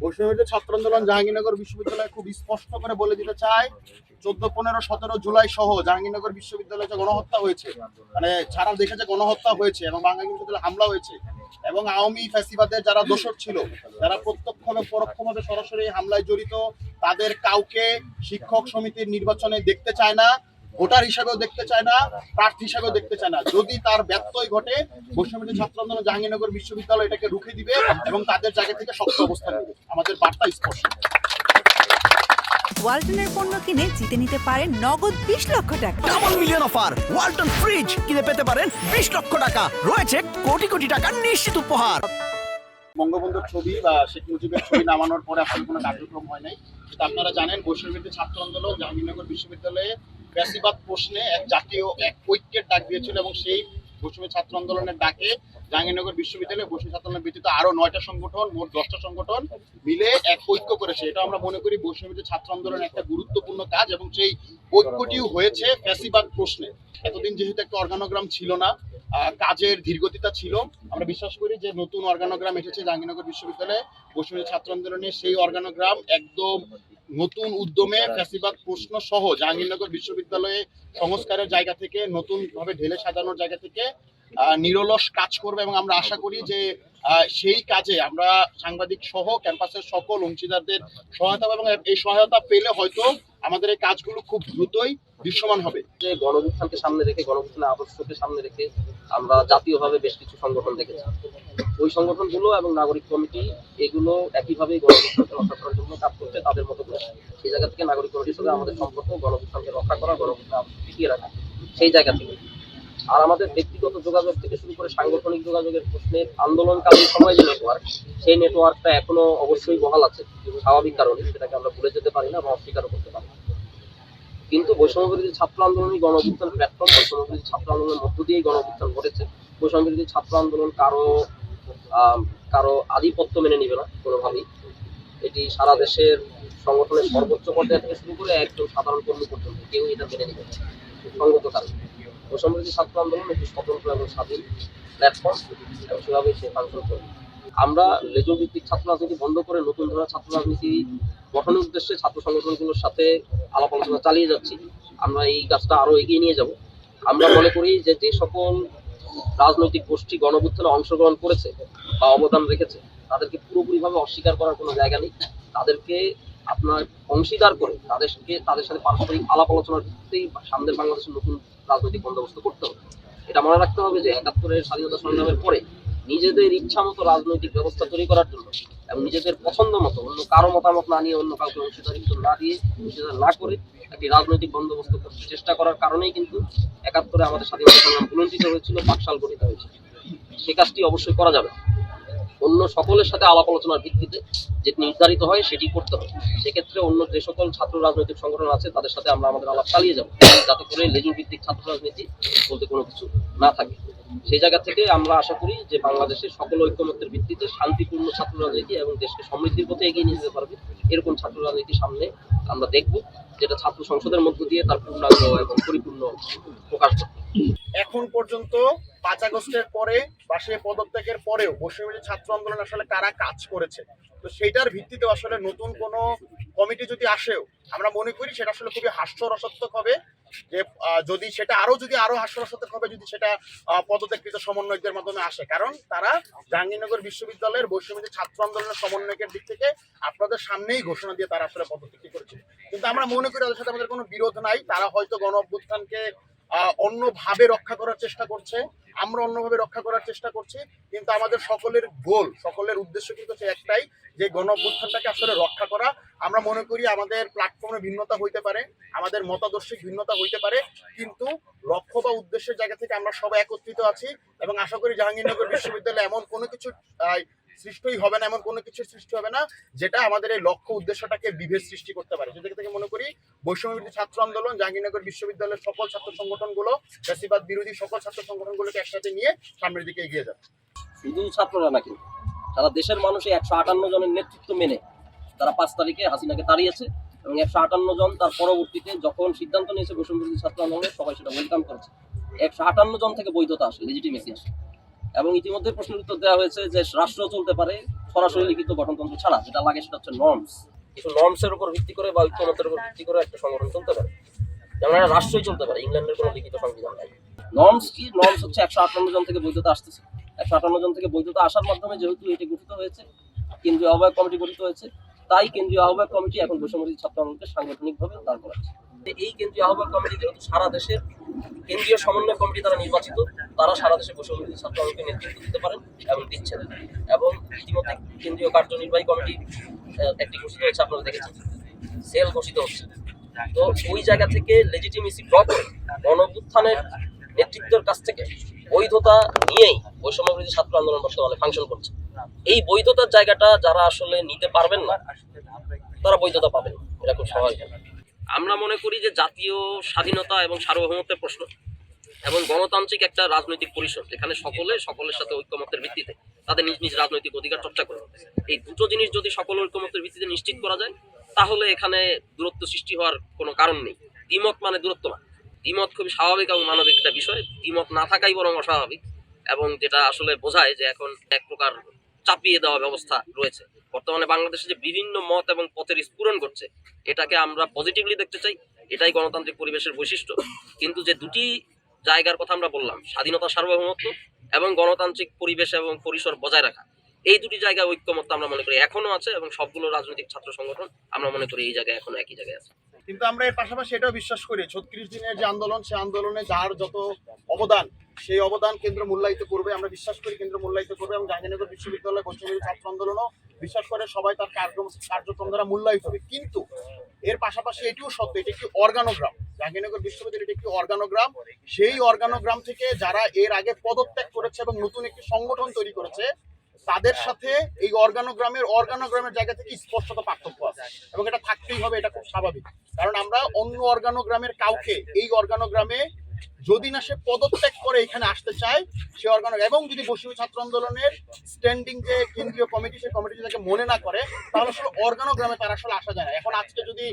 বৈষ্ণবীদের ছাত্র আন্দোলন জাহাঙ্গীরনগর বিশ্ববিদ্যালয় খুব স্পষ্ট করে বলে দিতে চায়, চোদ্দ, পনেরো, সতেরো জুলাই সহ জাহাঙ্গীরনগর বিশ্ববিদ্যালয়ে যে গণহত্যা হয়েছে মানে ছাড়া যে গণহত্যা হয়েছে এবং বাংলা বিশ্ববিদ্যালয়ে হামলা হয়েছে এবং আওয়ামী ফ্যাসিবাদের যারা দোষর ছিল, যারা প্রত্যক্ষভাবে, পরোক্ষভাবে সরাসরি হামলায় জড়িত, তাদের কাউকে শিক্ষক সমিতির নির্বাচনে দেখতে চায় না। ভোটার হিসাবেও দেখতে চায় না প্রার্থী হিসাবেও দেখতে চায় না। যদি তার ব্যত্যয় ঘটে বৈষম্যী ছাত্র আন্দোলন জাহাঙ্গীরনগর বিশ্ববিদ্যালয় এটাকে রুখে দিবে এবং তাদের জায়গা থেকে শক্ত অবস্থান নেবে। আমাদের বার্তা স্পষ্ট। ওয়ালটনের পণ্য কিনে জিতে নিতে পারেন নগদ বিশ লক্ষ টাকা। Double million offer Walton fridge কিনে পেতে পারেন বিশ লক্ষ টাকা। রয়েছে কোটি কোটি টাকার নিশ্চিত উপহার। বঙ্গবন্ধুর ছবি বা শেখ মুজিবের ছবি নামানোর পরে আসলে কোনো কার্যক্রম হয় নাই। আপনারা জানেন বৈষম্যবিরোধী ছাত্র আন্দোলন জাহাঙ্গীরনগর বিশ্ববিদ্যালয়ে ফ্যাসিবাদ প্রশ্নে এক জাতীয়, এক ঐক্যের ডাক দিয়েছিল এবং সেই বৈষম্য ছাত্র আন্দোলনের ডাকে জাহাঙ্গীরনগর বিশ্ববিদ্যালয়ে বৈষম্য ছাত্র আন্দোলন ব্যতীত আরও নয়টা সংগঠন, মোট দশটা সংগঠন মিলে এক ঐক্য করেছে। এটা আমরা মনে করি বৈষম্যবিরোধী ছাত্র আন্দোলনের একটা গুরুত্বপূর্ণ কাজ এবং সেই ঐক্যটিও হয়েছে ফ্যাসিবাদ প্রশ্নে। এতদিন যেহেতু একটা অর্গানোগ্রাম ছিল না কাজের ধীরগতিতা ছিল, আমরা বিশ্বাস করি যে নতুন অর্গানোগ্রাম এসেছে জাহাঙ্গীরনগর বিশ্ববিদ্যালয়ে। বৈষম্য ছাত্র আন্দোলনে সেই অর্গানোগ্রাম একদম নতুন উদ্যমে ফ্যাসিবাদ প্রশ্ন সহ জাহাঙ্গীরনগর বিশ্ববিদ্যালয়ে সংস্কারের জায়গা থেকে নতুন ভাবে ঢেলে সাজানোর জায়গা থেকে আহ, নিরলস কাজ করবে এবং আমরা আশা করি যে আহ, সেই কাজে আমরা সাংবাদিক সহ ক্যাম্পাসের সকল অংশীদারদের সহায়তা এবং এই সহায়তা পেলে হয়তো আমাদের এই কাজগুলো খুব দ্রুতই দৃশ্যমান হবে। যে গণবিজ্ঞানকে সামনে রেখে গণবিজ্ঞানের আদর্শকে সামনে রেখে আমরা জাতীয়ভাবে বেশ কিছু সংগঠন দেখেছি। ওই সংগঠনগুলো এবং নাগরিক কমিটি এগুলো একইভাবে গণবিজ্ঞানকে রক্ষা করার জন্য কাজ করছে, তাদের মতো করে। সেই জায়গা থেকে নাগরিক কমিটির সাথে আমাদের সম্পর্ক গণবিজ্ঞানকে রক্ষা করা গণবিজ্ঞান টিকিয়ে রাখা, সেই জায়গা থেকে। আর আমাদের ব্যক্তিগত যোগাযোগ থেকে শুরু করে সাংগঠনিক যোগাযোগের প্রশ্নে আন্দোলনকালীন সময় যে নেটওয়ার্ক সেই নেটওয়ার্কটা এখনও অবশ্যই বহাল আছে। স্বাভাবিক কারণে সেটাকে আমরা ভুলে যেতে পারি না বা অস্বীকারও করতে পারি না। কিন্তু বৈষম্যবিরোধী ছাত্র আন্দোলনই গণঅভ্যুত্থান প্ল্যাটফর্ম বৈষম্যবিরোধী ছাত্র আন্দোলনের মধ্য দিয়েই গণঅভ্যুত্থান ঘটেছে। বৈষম্যবিরোধী ছাত্র আন্দোলন কারও কারও আধিপত্য মেনে নিবে না, কোনোভাবেই। এটি সারা দেশের সংগঠনের সর্বোচ্চ পর্যায়ে থেকে শুরু করে একজন সাধারণ কর্মী পর্যন্ত কেউ এটা মেনে নিবে না। সঙ্গত কারণ, বৈষম্যবিরোধী ছাত্র আন্দোলন একটি স্বতন্ত্র এবং স্বাধীন প্ল্যাটফর্ম এবং সেভাবেই সে ফাংশন করবে। আমরা লেজুর ভিত্তিক ছাত্র রাজনীতি বন্ধ করে নতুন ধরনের ছাত্র রাজনীতি গঠনের উদ্দেশ্যে ছাত্র সংগঠনগুলোর সাথে আলাপ আলোচনা চালিয়ে যাচ্ছি। আমরা এই কাজটা আরও এগিয়ে নিয়ে যাব। আমরা মনে করি যে যে সকল রাজনৈতিক গোষ্ঠী গণভুত্থানে অংশগ্রহণ করেছে বা অবদান রেখেছে, তাদেরকে পুরোপুরিভাবে অস্বীকার করার কোনো জায়গা নেই। তাদেরকে আপনার অংশীদার করে তাদেরকে, তাদের সাথে পারস্পরিক আলাপ আলোচনার ভিত্তিতেই সামনের বাংলাদেশের নতুন রাজনৈতিক বন্দোবস্ত করতে হবে। এটা মনে রাখতে হবে যে একাত্তরের স্বাধীনতা সংগ্রামের পরে নিজেদের ইচ্ছা মতো রাজনৈতিক ব্যবস্থা তৈরি করার জন্য এবং নিজেদের পছন্দ মতো, অন্য কারও মতামত না নিয়ে অন্য কাউকে অংশীদারিত্ব না দিয়ে অংশীদার না করে একটি রাজনৈতিক বন্দোবস্ত করতে চেষ্টা করার কারণেই কিন্তু একাত্তরে আমাদের স্বাধীনতা সংগ্রাম বুলন্ডিত হয়েছিল, বাকশাল গঠিত হয়েছিল সে কাজটি অবশ্যই করা যাবে। অন্য সকলের সাথে আলাপ আলোচনার ভিত্তিতে যেটি নির্ধারিত হয় সেটি করতে হবে। সেক্ষেত্রে অন্য যে সকল ছাত্র রাজনৈতিক সংগঠন আছে, তাদের সাথে আমরা আমাদের আলাপ চালিয়ে যাব। যাতে করে লেজুর ভিত্তিক ছাত্র রাজনীতি বলতে কোনো কিছু না থাকে। সেই জায়গা থেকে আমরা আশা করি যে বাংলাদেশের সকল ঐক্যমত্যের ভিত্তিতে শান্তিপূর্ণ ছাত্র রাজনীতি এবং দেশকে সমৃদ্ধির পথে এগিয়ে নিয়ে যেতে পারবে এরকম ছাত্র রাজনীতি সামনে আমরা দেখব, যেটা ছাত্র সংসদের মধ্য দিয়ে তার পূর্ণাঙ্গ এবং পরিপূর্ণ প্রকাশ করবে। এখন পর্যন্ত পাঁচ আগস্টের পরে বা সে পদত্যাগের পরেও বৈষম্যবিরোধী ছাত্র আন্দোলন আসলে কারা কাজ করেছে? তো সেইটার ভিত্তিতে আসলে নতুন কোনো কমিটি যদি আসেও, আমরা মনে করি সেটা আসলে খুবই হাস্যরসাত্মক হবে যে যদি সেটা আরও যদি আরও হাস্যরসাত্মক হবে, যদি সেটা পদত্যাগকৃত সমন্বয়কদের মাধ্যমে আসে। কারণ তারা জাহাঙ্গীরনগর বিশ্ববিদ্যালয়ের বৈষম্যবিরোধী ছাত্র আন্দোলনের সমন্বয়কের দিক থেকে আপনাদের সামনেই ঘোষণা দিয়ে তারা আসলে পদত্যাগ করেছে। কিন্তু আমরা মনে করি তাদের সাথে আমাদের কোনো বিরোধ নাই। তারা হয়তো গণ অভ্যুত্থানকে অন্যভাবে রক্ষা করার চেষ্টা করছে। আমরা অন্যভাবে রক্ষা করার চেষ্টা করছি, কিন্তু আমাদের সকলের গোল, সকলের উদ্দেশ্য কিন্তু হচ্ছে একটাই, যে গণ আসলে রক্ষা করা। আমরা মনে করি আমাদের প্ল্যাটফর্মে ভিন্নতা হইতে পারে, আমাদের মতাদর্শিক ভিন্নতা হইতে পারে, কিন্তু লক্ষ্য বা উদ্দেশ্যের জায়গা থেকে আমরা সবাই একত্রিত আছি এবং আশা করি জাহাঙ্গীরনগর বিশ্ববিদ্যালয়ে এমন কোনো কিছু সৃষ্টিই হবে না, এমন কোনো কিছুর সৃষ্টি হবে না, যেটা আমাদের এই লক্ষ্য উদ্দেশ্যটাকে বিভেদ সৃষ্টি করতে পারে। সেদিক থেকে মনে করি, বৈষম্যবিরোধী ছাত্র আন্দোলন, জাহাঙ্গীরনগর বিশ্ববিদ্যালয়ের সকল ছাত্র সংগঠনগুলো ফ্যাসিবাদ বিরোধী সকল ছাত্র সংগঠনগুলোকে একসাথে নিয়ে সামনের দিকে এগিয়ে যাবে। শুধু ছাত্ররা না কিন্তু সারা দেশের মানুষ একশো আটান্ন জনের নেতৃত্ব মেনে তারা পাঁচ তারিখে হাসিনাকে তাড়িয়েছে এবং একশো আটান্ন জন তার পরবর্তীতে যখন সিদ্ধান্ত নিয়েছে বৈষম্যবিরোধী ছাত্র আন্দোলনের সবাই সেটা ওয়েলকাম করেছে। একশো আটান্ন জন থেকে বৈধতা আসে লেজিটিমেসি আসে। এবং ইতিমধ্যে প্রশ্নের উত্তর দেওয়া হয়েছে যে রাষ্ট্র চলতে পারে সরাসরি লিখিত গঠনতন্ত্র ছাড়া, যেটা লাগে সেটা হচ্ছে নর্মস কিছু নর্মসের উপর ভিত্তি করে বা ঐক্যমতের উপর ভিত্তি করে একটা সংগঠন চলতে পারে। যেমন একটা রাষ্ট্রই চলতে পারে, ইংল্যান্ডের কোনো লিখিত সংবিধান নাই। নর্মস কি? নর্মস হচ্ছে একশো আটান্ন জন থেকে বৈধতা আসতেছে। একশো আটান্ন জন থেকে বৈধতা আসার মাধ্যমে যেহেতু এটি গঠিত হয়েছে, কেন্দ্রীয় আহ্বায়ক কমিটি গঠিত হয়েছে, তাই কেন্দ্রীয় আহ্বায়ক কমিটি এখন বৈষম্যবিরোধী ছাত্র আন্দোলনকে সাংগঠনিকভাবে দাঁড় করাচ্ছে। এই কেন্দ্রীয় আহ্বায়ক কমিটি যেহেতু সারা দেশের কেন্দ্রীয় সমন্বয় কমিটি দ্বারা নির্বাচিত। তারা সারা দেশে বৈষম্যবিরোধী ছাত্র আন্দোলনকে নেতৃত্ব দিতে পারেন এবং দিচ্ছেন এবং ইতিমধ্যে কেন্দ্রীয় কার্যনির্বাহী কমিটি একটি ঘোষিত হয়েছে, আপনারা দেখেছেন। সেল ঘোষিত হচ্ছে। তো ওই জায়গা থেকে লেজিটিমেসি ড্র করে গণঅভ্যুত্থানের নেতৃত্বের কাছ থেকে বৈধতা নিয়েই বৈষম্যবিরোধী ছাত্র আন্দোলন বর্তমানে ফাংশন করছে। এই বৈধতার জায়গাটা যারা আসলে নিতে পারবেন না, তারা বৈধতা পাবেন। এটা খুব স্বাভাবিক আমরা মনে করি যে জাতীয় স্বাধীনতা এবং সার্বভৌমত্বের প্রশ্ন। এবং গণতান্ত্রিক একটা রাজনৈতিক পরিষদ, যেখানে সকলে সকলের সাথে ঐক্যমতের ভিত্তিতে তাদের নিজ নিজ রাজনৈতিক অধিকার চর্চা করে এই দুটো জিনিস যদি সকল ঐক্যমতের ভিত্তিতে নিশ্চিত করা যায়, তাহলে এখানে দূরত্ব সৃষ্টি হওয়ার কোনো কারণ নেই। দ্বিমত মানে দূরত্ব না। দ্বিমত খুবই স্বাভাবিক এবং মানবিক একটা বিষয়। দ্বিমত না থাকাই বরং অস্বাভাবিক এবং যেটা আসলে বোঝায় যে এখন এক প্রকার চাপিয়ে দেওয়া ব্যবস্থা রয়েছে। বর্তমানে বাংলাদেশে যে বিভিন্ন মত এবং পথের স্ফুরণ ঘটছে, এটাকে আমরা পজিটিভলি দেখতে চাই। এটাই গণতান্ত্রিক পরিবেশের বৈশিষ্ট্য। কিন্তু যে দুটি জায়গার কথা আমরা বললাম, স্বাধীনতা, সার্বভৌমত্ব এবং গণতান্ত্রিক পরিবেশ এবং পরিসর বজায় রাখা। এই দুটি জায়গায় ঐক্যমত আমরা মনে করি এখনও আছে এবং সবগুলো রাজনৈতিক ছাত্র সংগঠন আমরা মনে করি এই জায়গায় এখনও একই জায়গায় আছে। কিন্তু আমরা এর পাশাপাশি এটাও বিশ্বাস করি, ছত্রিশ দিনের যে আন্দোলন, সে আন্দোলনে যার যত অবদান, সেই অবদান কেন্দ্র মূল্যায়িত করবে। আমরা বিশ্বাস করি কেন্দ্র মূল্যায়িত করবে এবং জাহাঙ্গীরনগর বিশ্ববিদ্যালয় পশ্চিমবঙ্গের ছাত্র আন্দোলনও বিশ্বাস করে সবাই তার কার্যক্রম দ্বারা মূল্যায়িত হবে। কিন্তু এর পাশাপাশি এটিও সত্য, এটি একটি অর্গানোগ্রাম জাহাঙ্গীরনগর বিশ্ববিদ্যালয় এটি একটি অর্গানোগ্রাম সেই অর্গানোগ্রাম থেকে যারা এর আগে পদত্যাগ করেছে এবং নতুন একটি সংগঠন তৈরি করেছে, তাদের সাথে এই অর্গানোগ্রামের অর্গানোগ্রামের জায়গা থেকে স্পষ্টত পার্থক্য আছে এবং এটা থাকতেই হবে, এটা খুব স্বাভাবিক। কারণ আমরা অন্য অর্গানোগ্রামের কাউকে এই অর্গানোগ্রামে যদি না সে পদত্যাগ করে এখানে আসতে চায়, সে অর্গানো এবং যদি বৈশ্বিক ছাত্র আন্দোলনের স্ট্যান্ডিং যে কেন্দ্রীয় কমিটি সেই কমিটি যদি তাকে মনে না করে, তাহলে আসলে অর্গানোগ্রামে তারা আসলে আসা যায় না। এখন আজকে যদি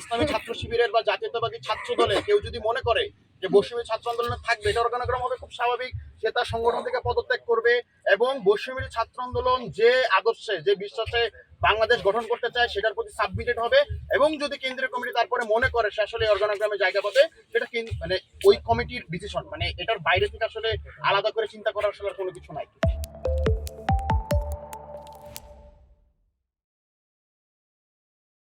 ইসলামী ছাত্র শিবিরের বা জাতীয়তাবাদী ছাত্র দলে কেউ যদি মনে করে যে বৈষম্য ছাত্র আন্দোলনে থাকবে, এটা অর্গানোগ্রাম হবে, খুব স্বাভাবিক সে তার সংগঠন থেকে পদত্যাগ করবে এবং বৈষম্য ছাত্র আন্দোলন যে আদর্শে, যে বিশ্বাসে বাংলাদেশ গঠন করতে চায়, সেটার প্রতি সাবমিটেড হবে এবং যদি কেন্দ্রীয় কমিটি তারপরে মনে করে সে আসলে অর্গানোগ্রামে জায়গা পাবে, সেটা মানে ওই কমিটির ডিসিশন মানে এটার বাইরে থেকে আসলে আলাদা করে চিন্তা করার আসলে কোনো কিছু নাই।